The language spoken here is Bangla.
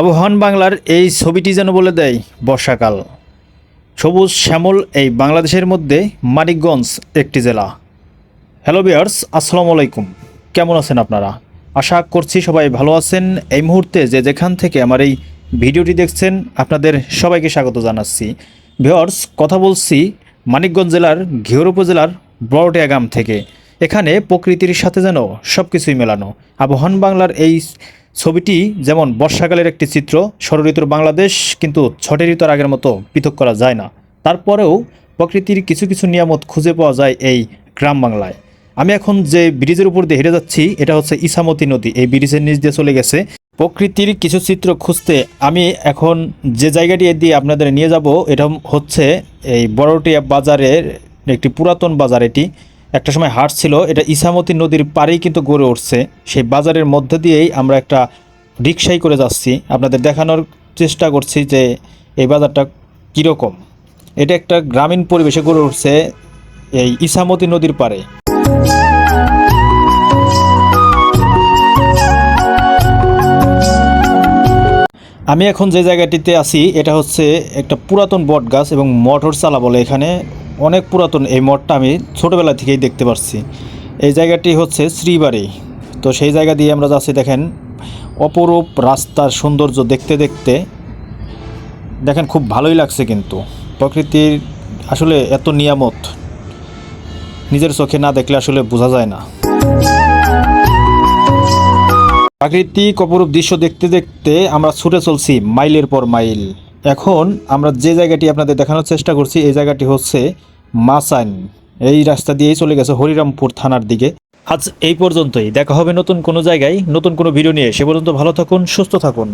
আবহাওয়ান বাংলার এই ছবিটি যেন বলে দেয় বর্ষাকাল। সবুজ শ্যামল এই বাংলাদেশের মধ্যে মানিকগঞ্জ একটি জেলা। হ্যালো বিয়ার্স আসসালামু আলাইকুম। কেমন আছেন আপনারা? আশা করছি সবাই ভালো আছেন। এই মুহূর্তে যে যেখান থেকে আমার এই ভিডিওটি দেখছেন, আপনাদের সবাইকে স্বাগত জানাচ্ছি। ভিওর্স কথা বলছি মানিকগঞ্জ জেলার ঘিওর উপজেলার বড়টিয়া গ্রাম থেকে। এখানে প্রকৃতির সাথে যেন সব কিছুই মেলানো আবহান বাংলার এই ছবিটি যেমন বর্ষাকালের একটি চিত্র ষড়ঋতুর বাংলাদেশ, কিন্তু ছটের ঋতুর আগের মতো পৃথক করা যায় না। তারপরেও প্রকৃতির কিছু কিছু নিয়ামত খুঁজে পাওয়া যায় এই গ্রাম বাংলায়। আমি এখন যে ব্রিজের উপর দিয়ে হেঁটে যাচ্ছি, এটা হচ্ছে ইসামতি নদী। এই ব্রিজের নিচ দিয়ে চলে গেছে। প্রকৃতির কিছু চিত্র খুঁজতে আমি এখন যে জায়গাটি দিয়ে আপনাদের নিয়ে যাব, এটা হচ্ছে এই বড়টিয়া বাজারের একটি পুরাতন বাজার এটি। একটা সময় হাট ছিল, এটা ইসামতি নদীর পাড়েই কিন্তু গড়ে উঠছে। সেই বাজারের মধ্যে দিয়েই আমরা একটা রিক্সাই করে যাচ্ছি। আপনাদের দেখানোর চেষ্টা করছি যে এই বাজারটা কীরকম। এটা একটা গ্রামীণ পরিবেশে গড়ে উঠছে এই ইসামতি নদীর পাড়ে। আমি এখন যে জায়গাটিতে আছি, এটা হচ্ছে একটা পুরাতন বট গাছ এবং মটর চালা বলে এখানে অনেক পুরাতন এই মঠটা আমি ছোটোবেলা থেকেই দেখতে পাচ্ছি এই জায়গাটি হচ্ছে শ্রীবাড়ি। তো সেই জায়গা দিয়ে আমরা যাচ্ছি, দেখেন, অপরূপ রাস্তার সৌন্দর্য দেখতে দেখতে। দেখেন, খুব ভালোই লাগছে কিন্তু। প্রকৃতির আসলে এত নিয়ামত, নিজের চোখে না দেখলে আসলে বোঝা যায় না। প্রাকৃতিক অপরূপ দৃশ্য দেখতে দেখতে আমরা ছুটে চলছি মাইলের পর মাইল। এখন আমরা যে জায়গাটি আপনাদের দেখানোর চেষ্টা করছি, এই জায়গাটি হচ্ছে মাসাইন। এই রাস্তা দিয়েই চলে গেছে হরিরামপুর থানার দিকে। আজ এই পর্যন্তই। দেখা হবে নতুন কোনো জায়গায়, নতুন কোনো ভিডিও নিয়ে। সে পর্যন্ত ভালো থাকুন, সুস্থ থাকুন।